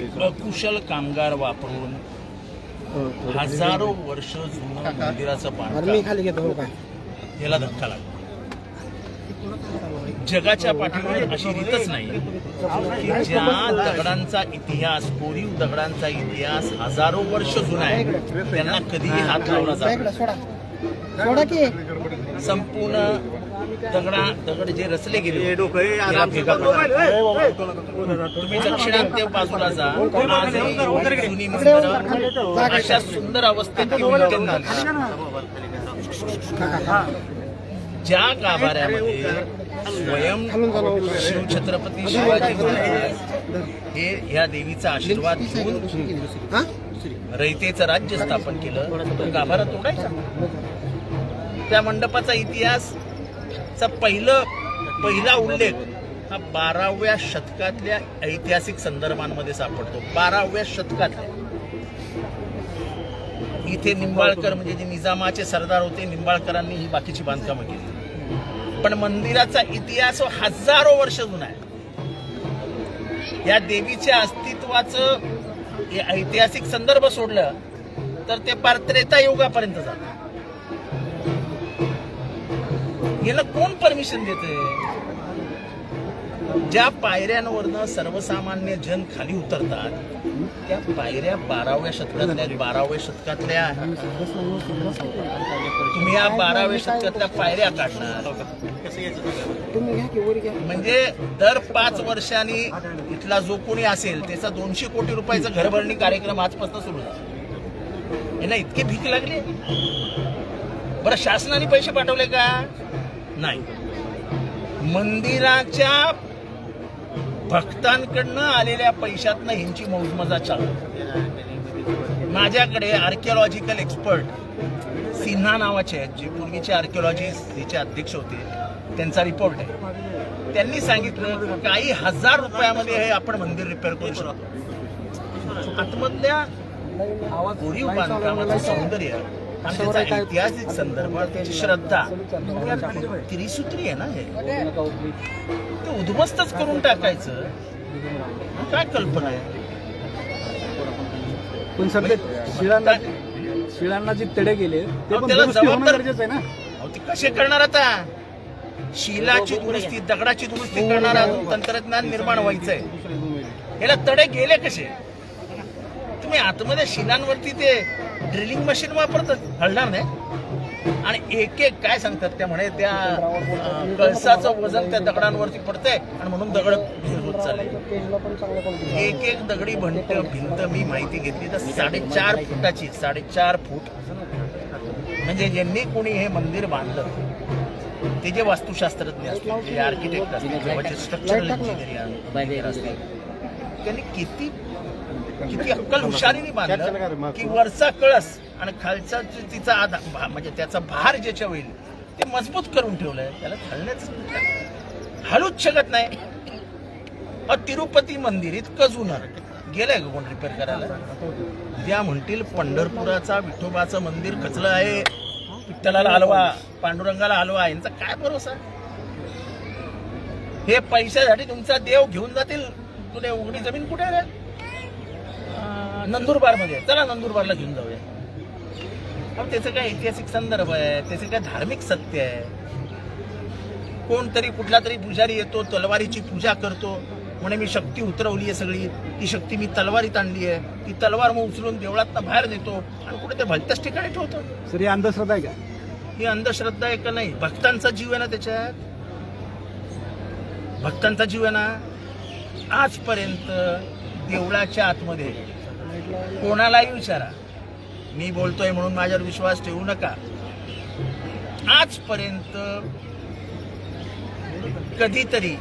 अकुशल कामगार वापरून हजारो वर्ष जुनं मंदिराचं बांधकाम. हो याला धक्का लागला. जगाच्या पाठीमागे अशी रीतच नाही. की ज्या दगडांचा इतिहास कोरीव दगडांचा इतिहास हजारो वर्ष जुना आहे त्यांना कधीही हात लावला जात. संपूर्ण दगडा दगड जे रचले गेले. तुम्ही दक्षिणात्य बाजूला जा अशा सुंदर अवस्थेत. ज्या गाभाऱ्यामध्ये स्वयं शिवछत्रपती शिवाजी महाराज हे या देवीचा आशीर्वाद घेऊन हा रयतेचं राज्य स्थापन केलं तो गाभारा तोडायचा त्या मंडपाचा इतिहास चा पहिलं पहिला उल्लेख हा बाराव्या शतकातल्या ऐतिहासिक संदर्भांमध्ये सापडतो. बाराव्या शतकातल्या. इथे निंबाळकर म्हणजे जे निजामाचे सरदार होते निंबाळकरांनी ही बाकीची बांधकामं केली. पण मंदिराचा इतिहास हजारो वर्ष जुना आहे. या देवीच्या अस्तित्वाचं ऐतिहासिक संदर्भ सोडलं तर ते पार त्रेता युगापर्यंत जातात याला कोण परमिशन देते ज्या पायऱ्यांवरनं सर्वसामान्य जन खाली उतरतात त्या पायऱ्या बाराव्या शतकातल्या बाराव्या शतकातल्या तुम्ही या बाराव्या शतकातल्या पायऱ्या काढणार. म्हणजे दर पाच वर्षांनी इथला जो कोणी असेल त्याचा दोनशे कोटी रुपयाचा घरभरणी कार्यक्रम आजपासून सुरू झाला. यांना इतकी भीक लागली? बरं शासनाने पैसे पाठवले का? नाही. मंदिराच्या भक्तांकडनं आलेल्या पैशातनं ह्यांची मौजमजा चालू. माझ्याकडे आर्किओलॉजिकल एक्सपर्ट सिन्हा नावाचे आहेत जे पूर्वीचे आर्किओलॉजी हिचे अध्यक्ष होते. त्यांचा रिपोर्ट आहे. त्यांनी सांगितलं काही हजार रुपयामध्ये हे आपण मंदिर रिपेअर करू शकतो. आतमधल्या गोरीव बांधकामाचं सौंदर्य आणि त्याचा ऐतिहासिक संदर्भ त्याची श्रद्धा या त्रिसूत्री आहे ना हे. ते उद्ध्वस्तच करून टाकायचं. काय कल्पना आहे? पण ते शिळांना शिळांना जे तडे गेले ते पण त्याला जबाबदार- गरजेचं आहे ना? ते कसे करणार आता? शिलाची दुरुस्ती दगडाची दुरुस्ती करणार अजून तंत्रज्ञान निर्माण व्हायचंय. याला तडे गेले कसे? तुम्ही आतमध्ये शिलांवरती ते ड्रिलिंग मशीन वापरतात. हलणार नाही. आणि एक एक काय सांगतात त्या म्हणे त्या कळसाचं वजन त्या दगडांवरती पडतंय आणि म्हणून दगड होत चालले. एक एक दगडी भंट भिंत मी माहिती घेतली तर साडेचार फुटाची साडेचार फूट. म्हणजे ज्यांनी कोणी हे मंदिर बांधलं ते जे वास्तुशास्त्रज्ञ असतील जे आर्किटेक्ट असतील किंवा जे स्ट्रक्चरल इंजिनियर असतील त्यांनी किती किती अक्कल हुशारीने बांधलं की वरचा कळस आणि खालचा तिचा आधार म्हणजे त्याचा भार ज्याच्या होईल ते मजबूत करून ठेवलंय. त्याला हलण्याच हलूच शकत नाही. अ, तिरुपती मंदिर इतकं जुनं गेलंय का कोण रिपेअर करायला? उद्या म्हणतील पंढरपुराचा विठोबाचं मंदिर खचलं आहे. विठ्ठलाला हलवा पांडुरंगाला हलवा यांचा काय भरोसा? हे पैशासाठी तुमचा देव घेऊन जातील. तुला उघडी जमीन कुठे आहे? रे नंदुरबारमध्ये चला नंदुरबारला घेऊन जाऊया. अहो, त्याचं काय ऐतिहासिक संदर्भ आहे त्याचे काय धार्मिक सत्य आहे? कोणतरी कुठला तरी पुजारी येतो तलवारीची पूजा करतो. म्हणे मी शक्ती उतरवली आहे सगळी. ती शक्ती मी तलवारीत आणली आहे. ती तलवार मग उचलून देवळात बाहेर देतो आणि कुठे ते भलत्याच ठिकाणी ठेवतो. सर ही अंधश्रद्धा आहे का? ही अंधश्रद्धा आहे का नाही? भक्तांचा जीव आहे ना त्याच्यात? भक्तांचा जीव आहे ना? आजपर्यंत देवळाच्या आतमध्ये कोणालाही विचारा. मी बोलतोय म्हणून माझ्यावर विश्वास ठेवू नका. आजपर्यंत कधीतरी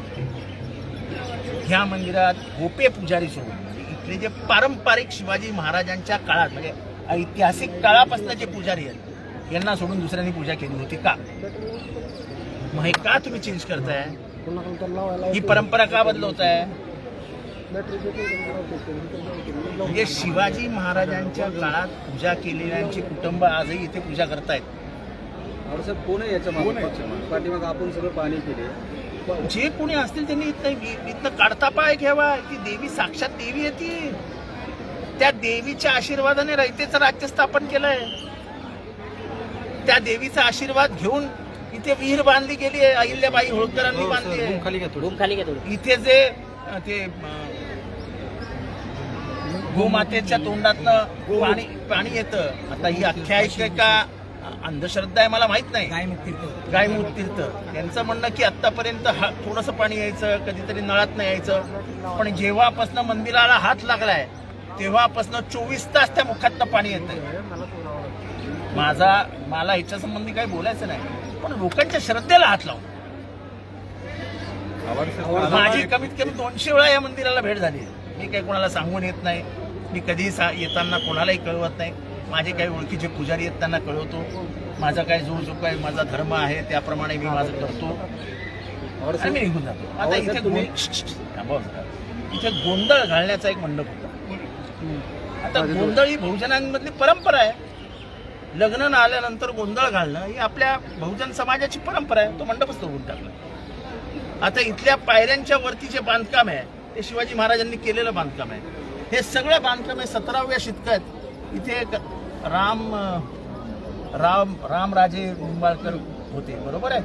ह्या मंदिरात गोपे पुजारी सोडून इथले जे पारंपरिक शिवाजी महाराजांच्या काळात म्हणजे ऐतिहासिक काळापासून जे पुजारी आहेत यांना सोडून दुसऱ्यांनी पूजा केली होती का? मग हे का तुम्ही चेंज करताय? ही परंपरा का बदलवताय? आहे म्हणजे शिवाजी महाराजांच्या काळात पूजा केलेल्यांची कुटुंब आजही इथे पूजा करतायत. साहेब कोण आहे याच्या मागे? पाठीमाग आपण सगळं पाणी केले जे कोणी असतील त्यांनी इथं इथनं काढता पाय घ्यावा. ती देवी साक्षात देवी आहे ती. त्या देवीच्या आशीर्वादाने रयतेचं राज्य स्थापन केलंय. त्या देवीचा आशीर्वाद घेऊन इथे विहीर बांधली गेली आहे. अहिल्याबाई होळकरांनी बांधली आहे. इथे जे ते गोमातेच्या तोंडातनं पाणी पाणी येतं. आता ही आख्यायिका का अंधश्रद्धा आहे मला माहीत नाही. गायमूत तीर्थ. त्यांचं म्हणणं की आतापर्यंत हा थोडंसं पाणी यायचं कधीतरी नळात नाही यायचं. पण जेव्हापासनं मंदिराला हात लागलाय तेव्हापासनं चोवीस तास त्या मुखातनं पाणी येतं माझा मला ह्याच्या संबंधी काही बोलायचं नाही. पण लोकांच्या श्रद्धेला हात लावून. माझी कमीत कमी दोनशे वेळा या मंदिराला भेट झाली. मी काही कोणाला सांगून येत नाही. मी कधीही सा येताना कोणालाही कळवत नाही. माझे काही ओळखीचे पुजारी आहेत त्यांना कळवतो. माझा काय जो जो काही माझा धर्म आहे त्याप्रमाणे मी माझं करतो. आणि मी निघून जातो. आता इथे. इथे गोंधळ घालण्याचा एक मंडप होता. आता गोंधळ ही बहुजनांमधली परंपरा आहे. लग्न न आल्यानंतर गोंधळ घालणं ही आपल्या बहुजन समाजाची परंपरा आहे. तो मंडपच तोडून टाकला. आता इथल्या पायऱ्यांच्या वरती जे बांधकाम आहे ते शिवाजी महाराजांनी केलेलं बांधकाम आहे. हे सगळं बांधकाम आहे सतराव्या शतकात. इथे एक राम राम रामराजे निंबाळकर होते बरोबर आहे?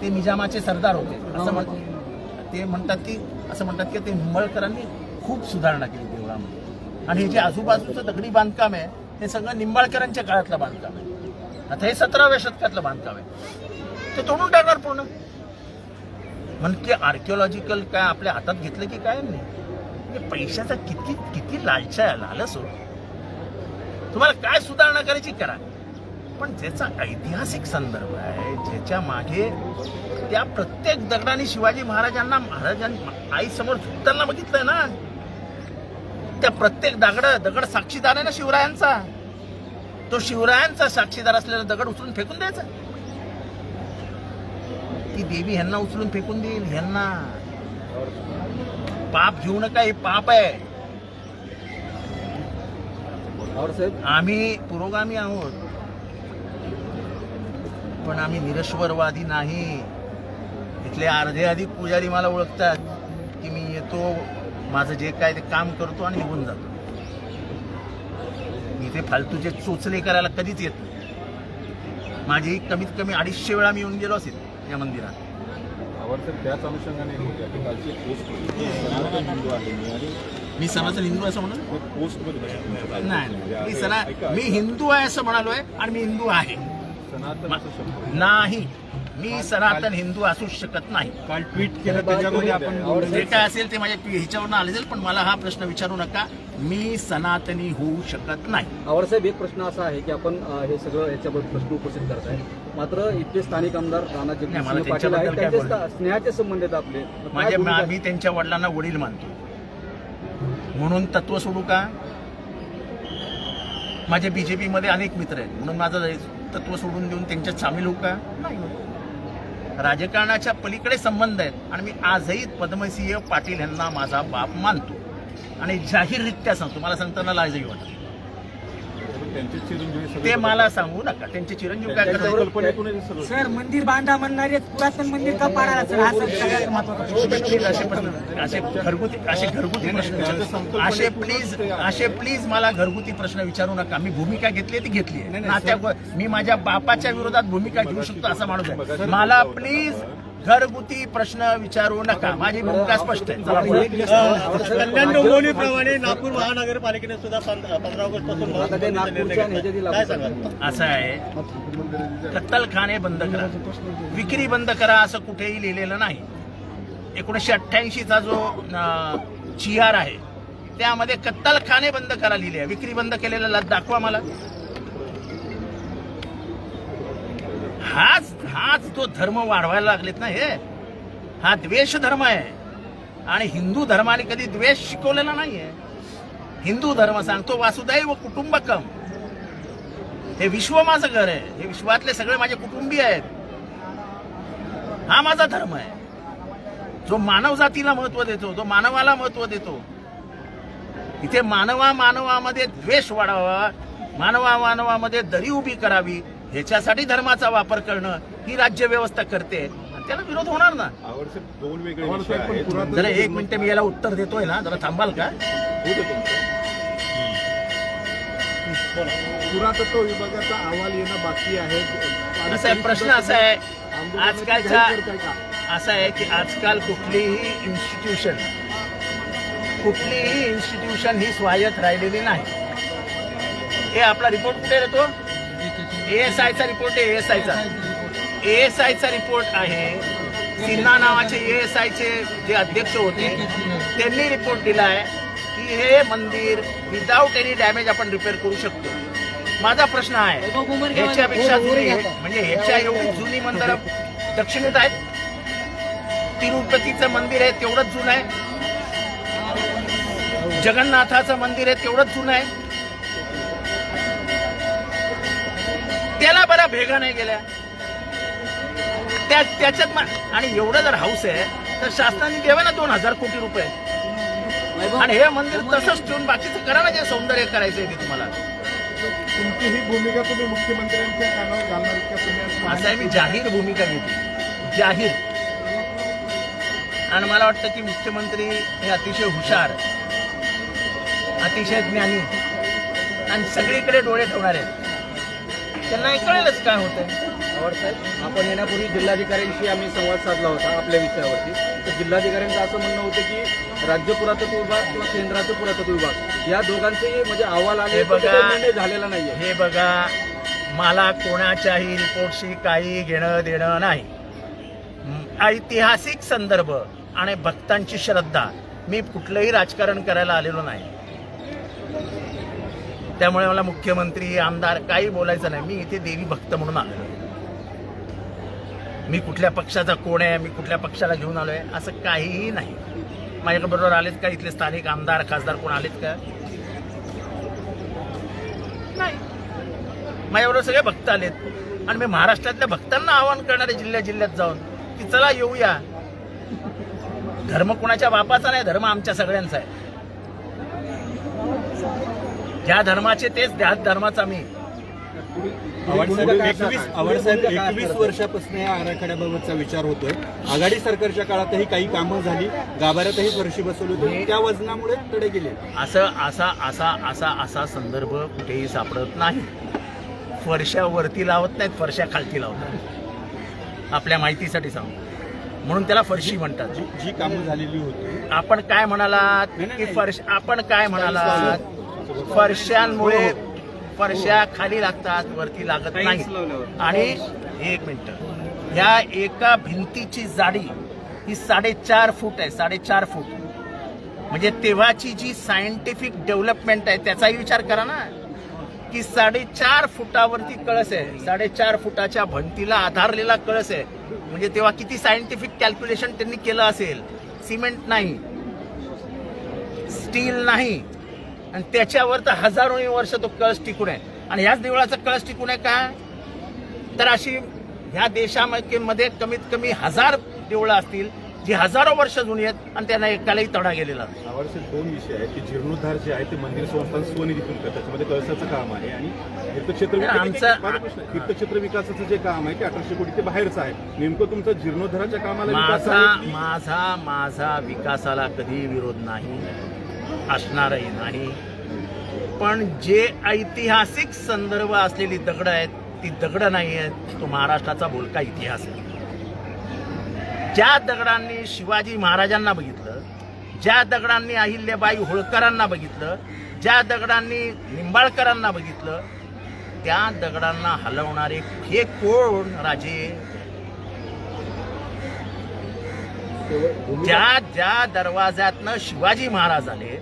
ते निजामाचे सरदार होते असं म्हणतात. ते म्हणतात की असं म्हणतात की ते निंबाळकरांनी खूप सुधारणा केली देवळामध्ये. आणि हे जे आजूबाजूचं दगडी बांधकाम आहे हे सगळं निंबाळकरांच्या काळातलं बांधकाम आहे. आता हे सतराव्या शतकातलं बांधकाम आहे. ते तोडून टाकणार पूर्ण. म्हणजे आर्किओलॉजिकल काय आपल्या हातात घेतलं की काय नाही. म्हणजे पैशाचा किती किती लालचा आहे लालच हो तुम्हाला काय सुधारणा करायची करा. पण ज्याचा ऐतिहासिक संदर्भ आहे ज्याच्या मागे त्या प्रत्येक दगडाने शिवाजी महाराजांना महाराजांनी आई समोर झुकताना बघितलंय ना. त्या प्रत्येक दगड दगड साक्षीदार आहे ना शिवरायांचा. तो शिवरायांचा साक्षीदार असलेला दगड उचलून फेकून द्यायचा. ती देवी ह्यांना उचलून फेकून देईल ह्यांना. पाप घेऊ नका हे पाप आहे. आम्ही पुरोगामी आहोत. पण आम्ही निरश्वरवादी नाही. इथले अर्धे अधिक पुजारी मला ओळखतात की मी येतो माझं जे काय ते काम करतो आणि निघून जातो. मी ते फालतूचे चोचले करायला कधीच येत नाही. माझी कमीत कमी अडीचशे वेळा मी येऊन गेलो असेल या मंदिरात. आवडतं त्याच अनुषंगाने ठिकाणची पोस्ट सनातन हिंदू आहे. मी आणि मी सनातन हिंदू असं म्हणून पोस्टमध्ये नाही नाही. मी सना मी हिंदू आहे असं म्हणालोय आणि मी हिंदू आहे. सनातन असं शब्द नाही. मी सनातन हिंदू असू शकत नाही. काल ट्विट केलं त्याच्यामध्ये आपण जे काय असेल ते माझ्या ह्याच्यावरून आले असेल पण मला हा प्रश्न विचारू नका. मी सनातनी होऊ शकत नाही. आवडसाहेब एक प्रश्न असा आहे की आपण अ, हे सगळं याच्याबद्दल प्रश्न उपस्थित करत आहे मात्र इथले स्थानिक आमदार राणा नाही, मला जगदीशसिंह पाटील आहेत. त्यांच्याबद्दल काय त्यांचे बोलणं. स्था- स्नेहाचे संबंध आहेत आपले. मग काय माझ्या? मी त्यांच्या वडिलांना वडील मानतो. म्हणून तत्व सोडू का? माझे बीजेपी मध्ये अनेक मित्र आहेत. म्हणून माझं तत्व सोडून देऊन त्यांच्यात सामील होऊ का? नाही. होत. राजकारणाच्या पलीकडे संबंध आहेत. आणि मी आजही पद्मसिंह पाटील यांना माझा बाप मानतो. आणि जाहीररित्या सांगतो. मला सांगताना लाजही वाटतं. त्यांचे चिरंजीवी सगळे ते मला सांगू नका. त्यांचे चिरंजीव काय त्यांच्या करतात? हे सगळं सर मंदिर बांधा म्हणणारे पुरातन मंदिर का पाडायला सर? हा सर सगळ्यात महत्त्वाचा प्लीज असे प्रश्न असे घरगुती असे घरगुती प्रश्न विचारू असे प्लीज असे प्लीज मला घरगुती प्रश्न विचारू नका. मी भूमिका घेतली ती घेतली आहे. नात्या मी माझ्या बापाच्या विरोधात भूमिका घेऊ शकतो असा माणूस आहे. मला प्लीज घरगुती प्रश्न विचारू नका. माझी भूमिका स्पष्ट आहे. कल्याण डोंबिवलीप्रमाणे नागपूर महानगरपालिकेने सुद्धा पंधरा ऑगस्टपासून असं आहे. कत्तलखाने बंद करा. विक्री बंद करा असं कुठेही लिहिलेलं नाही. एकोणीसशे अठ्ठ्याऐंशीचा जो जी आर आहे त्यामध्ये कत्तलखाने बंद करा लिहिले विक्री बंद केलेला दाखवा मला. हाच हाच तो धर्म वाढवायला लागलेत ना हे. हा द्वेष धर्म आहे. आणि हिंदू धर्माने कधी द्वेष शिकवलेला नाहीये. हिंदू धर्म सांगतो वासुदैव कुटुंबकम. हे विश्व माझं घर आहे. हे विश्वातले सगळे माझे कुटुंबीय आहेत. हा माझा धर्म आहे. जो मानव जातीला महत्त्व देतो जो मानवाला महत्त्व देतो इथे मानवा मानवामध्ये द्वेष वाढावा मानवा मानवामध्ये दरी उभी करावी ह्याच्यासाठी धर्माचा वापर करणं ही राज्य व्यवस्था करते. आणि त्याला विरोध होणार ना. दोन वेगळे जरा एक मिनिट मी याला उत्तर देतोय ना जरा थांबाल का? होऊ दे तुमचं. पुरातत्व विभागाचा अहवाल येणं बाकी आहे. असं आहे प्रश्न असा आहे का? असं आहे की आजकाल कुठलीही इन्स्टिट्यूशन कुठलीही इन्स्टिट्यूशन ही स्वायत्त राहिलेली नाही. हे आपला रिपोर्ट कुठे येतो? एएस आयचा रिपोर्ट आहे एएस आयचा एएस आयचा रिपोर्ट आहे. सिन्हा नावाचे एएस आयचे जे अध्यक्ष होते त्यांनी रिपोर्ट दिला आहे की हे मंदिर विदाऊट एनी डॅमेज आपण रिपेअर करू शकतो. माझा प्रश्न आहे ह्याच्यापेक्षा जुनी म्हणजे ह्याच्या एवढी जुनी मंदिरं दक्षिणेत आहेत. तिरुपतीचं मंदिर आहे तेवढंच जुनं आहे. जगन्नाथाचं मंदिर आहे तेवढंच जुनं आहे. त्याला बऱ्या भेगा नाही गेल्या. त्या त्याच्यात आणि एवढं जर हाऊस आहे तर शासनाने द्यावे ना दोन हजार कोटी रुपये. आणि हे मंदिर तसंच ठेवून बाकीचं करा ना जे सौंदर्य करायचं आहे ते तुम्हाला. तुमची ही भूमिका तुम्ही मुख्यमंत्र्यांच्या कानावर घालणार का तुम्ही असं असं आहे मी जाहीर भूमिका घेतली जाहीर. आणि मला वाटतं की मुख्यमंत्री हे अतिशय हुशार अतिशय ज्ञानी आणि सगळीकडे डोळे ठेवणार. आहेत त्यांना हे कळेलच काय पवार साहेब आपण येण्यापूर्वी जिल्हाधिकाऱ्यांशी आम्ही संवाद साधला होता आपल्या विषयावरती. तर जिल्हाधिकाऱ्यांचं असं म्हणणं होतं की राज्य पुरातत्व विभाग किंवा केंद्राचं पुरातत्व विभाग या दोघांचे म्हणजे अहवाल आले हे पण बघा. त्याचा निर्णय झालेला नाहीये. हे बघा मला कोणाच्याही रिपोर्टशी काही घेणं देणं नाही. म, ऐतिहासिक संदर्भ आणि भक्तांची श्रद्धा मी कुठलंही राजकारण करायला आलेलो नाही. त्यामुळे मला मुख्यमंत्री आमदार काही बोलायचं नाही. मी इथे देवी भक्त म्हणून आलो मी कुठल्या पक्षाचा कोण आहे मी कुठल्या पक्षाला घेऊन आलोय असं काहीही नाही. माझ्याकडे बरोबर आलेत का इथले स्थानिक आमदार खासदार कोण आलेत का? नाही. माझ्याबरोबर सगळे भक्त आलेत. आणि मी महाराष्ट्रातल्या भक्तांना आवाहन करणारे जिल्ह्या जिल्ह्यात जाऊन की चला येऊया. धर्म कोणाच्या बापाचा नाही धर्म आमच्या सगळ्यांचा आहे. ज्या धर्माचे तेच त्याच धर्माचा मी. एकवीस वर्षापासून या आराखड्याबाबतचा विचार होतोय. आघाडी सरकारच्या काळातही काही कामं झाली गाभाऱ्यातही फरशी बसवली होती त्या वजनामुळे तडे गेले. असं असा असा असा असा संदर्भ कुठेही सापडत नाही. फरशा वरती लावत नाहीत फरशा खालती लावतात आपल्या माहितीसाठी सांगू. म्हणून त्याला फरशी म्हणतात. जी जी कामं झालेली होती. आपण काय म्हणालात की फरश आपण काय म्हणालात? फरशांमुळे फरशा खाली लागतात वरती लागत नाही. आणि एक मिनिट. ह्या एका भिंतीची जाडी ही साडेचार फूट आहे साडेचार फूट. म्हणजे तेव्हाची जी सायंटिफिक डेव्हलपमेंट आहे त्याचाही विचार करा ना. की साडेचार फुटावरती कळस आहे. साडेचार फुटाच्या भिंतीला आधारलेला कळस आहे. म्हणजे तेव्हा किती सायंटिफिक कॅल्क्युलेशन त्यांनी केलं असेल? सिमेंट नाही. स्टील नाही. आणि त्याच्यावर तर हजारोनी वर्ष तो कळस टिकून आहे. आणि ह्याच देवळाचा कळस टिकून आहे का? तर अशी ह्या देशामध्ये मध्ये कमीत कमी हजार देवळं असतील जी हजारो वर्ष जुनी आहेत आणि त्यांना एकालाही तडा गेलेला दोन विषय आहेत की जीर्णोद्धार जे आहे ते मंदिर संस्थान स्वनिधीतून करतात. त्याच्यामध्ये कळसाचं काम आहे आणि तीर्थक्षेत्र आमचं-. तीर्थक्षेत्र विकासाचं जे काम आहे ते अठराशे कोटी ते बाहेरचं आहे. नेमकं तुमचं जीर्णोद्धाराच्या कामाला माझा माझा माझा विकासाला कधी विरोध नाही. असणारही नाही. पण जे ऐतिहासिक संदर्भ असलेली दगड आहेत ती दगड नाही आहेत तो महाराष्ट्राचा बोलका इतिहास आहे. ज्या दगडांनी शिवाजी महाराजांना बघितलं ज्या दगडांनी अहिल्याबाई होळकरांना बघितलं ज्या दगडांनी निंबाळकरांना बघितलं त्या दगडांना हलवणारे हे कोण राजे? ज्या ज्या दरवाज्यातनं शिवाजी महाराज आले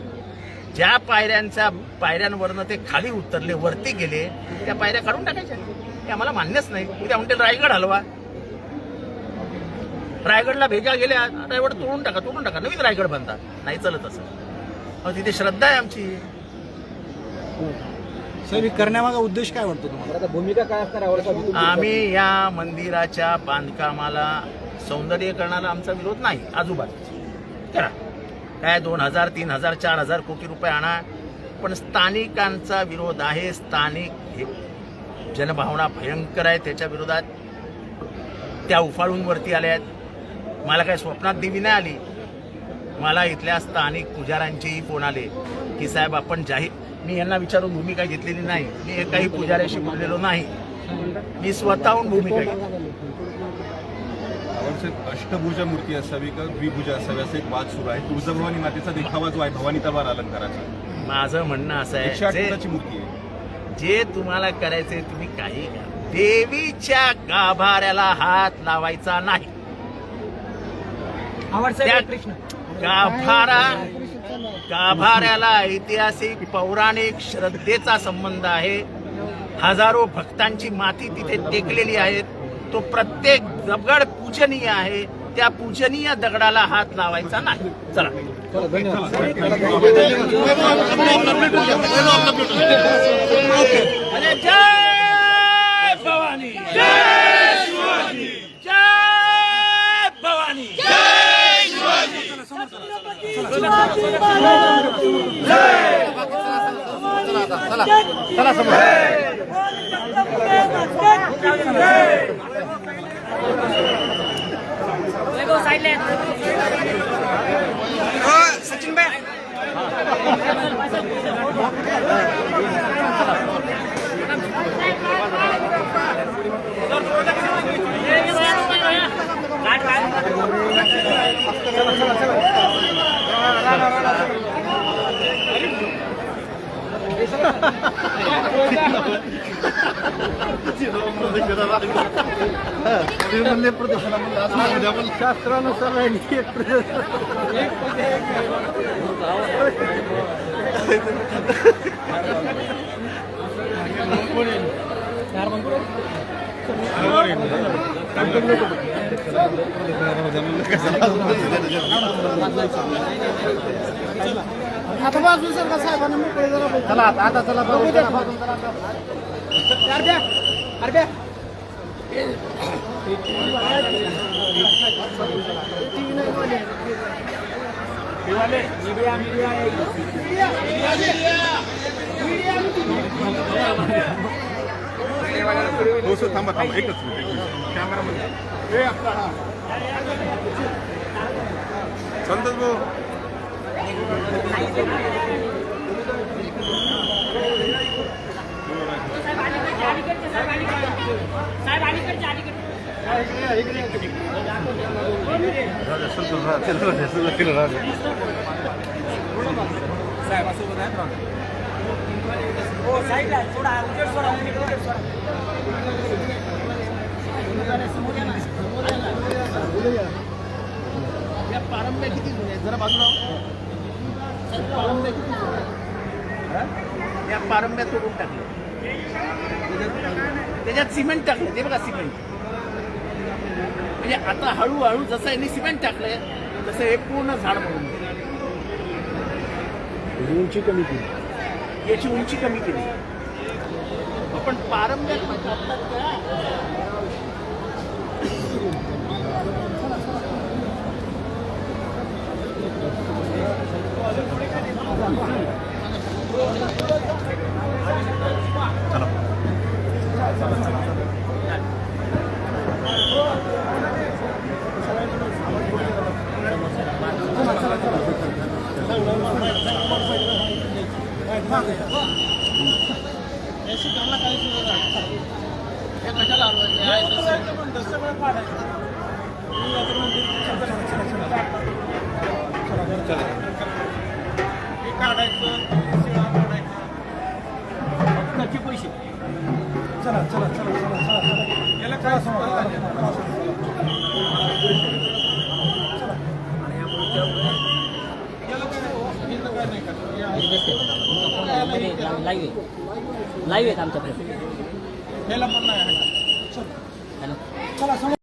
ज्या पायऱ्यांच्या पायऱ्यांवरनं ते खाली उतरले वरती गेले त्या पायऱ्या काढून टाकायच्या. हे आम्हाला मान्यच नाही. उद्या म्हणते रायगड हलवा. रायगडला भेगा गेल्या रायगड तोडून टाका तोडून टाका. नवीन रायगड बांधा नाही चालत असं. तिथे श्रद्धा आहे आमची. साहेब हे करण्यामागा उद्देश काय वाटतो तुम्हाला? भूमिका काय साहेब आम्ही या मंदिराच्या बांधकामाला सौंदर्यीकरणाला आमचा विरोध नाही. आजूबाजू करा. काय दोन हजार तीन हजार चार हजार कोटी रुपये आणा. पण स्थानिकांचा विरोध आहे. स्थानिक हे जनभावना भयंकर आहे त्याच्या विरोधात. त्या उफाळून वरती आल्या आहेत. मला काय स्वप्नात देवी नाही आली? मला इथल्या स्थानिक पुजाऱ्यांचेही फोन आले की साहेब आपण जाहीर मी यांना विचारून भूमिका घेतलेली नाही. मी एकाही पुजाऱ्याशी बोललेलो नाही. मी स्वतःहून भूमिका घेतली. साहेब अष्टभुजा मूर्ती असावी का द्विभुजा असावी? असा एक वाद सुरू आहे. तुळजाभवानी मातेचा देखावा जो आहे भवानी तलवार अलंकाराचा. माझं म्हणणं असं एकशे आहे जे- मूर्ती आहे? जे तुम्हाला करायचंय तुम्ही काही करा. देवीच्या गाभाऱ्याला हात लावायचा नाही. त्या कृष्ण गाभारा गाभाऱ्याला ऐतिहासिक पौराणिक श्रद्धेचा संबंध आहे. हजारो भक्तांची माती तिथे टेकलेली आहे तो प्रत्येक दगड पूजनीय आहे त्या पूजनीय दगडाला हात लावायचा नाही चला अरे जय भवानी जय शिवाजी जय भवानी सचिन भाई शास्त्रानुसार राहिली एक आता बाजू सर साहेबांना मोकळे जरा बघू. चला आता आता चला बघू द्या हो सर थांबा थांबा एकच मिनिट. एक कॅमेरामध्ये. ए आपला हा संतोष भाऊ. हो साईडला थोडा उजेड सोडा उजेड उजेड सोडा या पारंब्या किती जुन्या आहेत? जरा बाजूला हो. पारंब्या किती जुन्या आहेत? या पारंब्या तोडून टाकल्या त्याच्यात सिमेंट टाकलं ते बघा सिमेंट म्हणजे आता हळूहळू जसं यांनी सिमेंट टाकलंय तसं हे पूर्ण झाड पडून गेलं. उंची कमी केली. याची उंची कमी केली. आपण पारंब्या टाकतात का? पैसे चला चला चला चला चला याला काय आणि यामुळे काय नाही लाईव्ह लाईव्ह आहेत आमच्याकडे. हॅलो.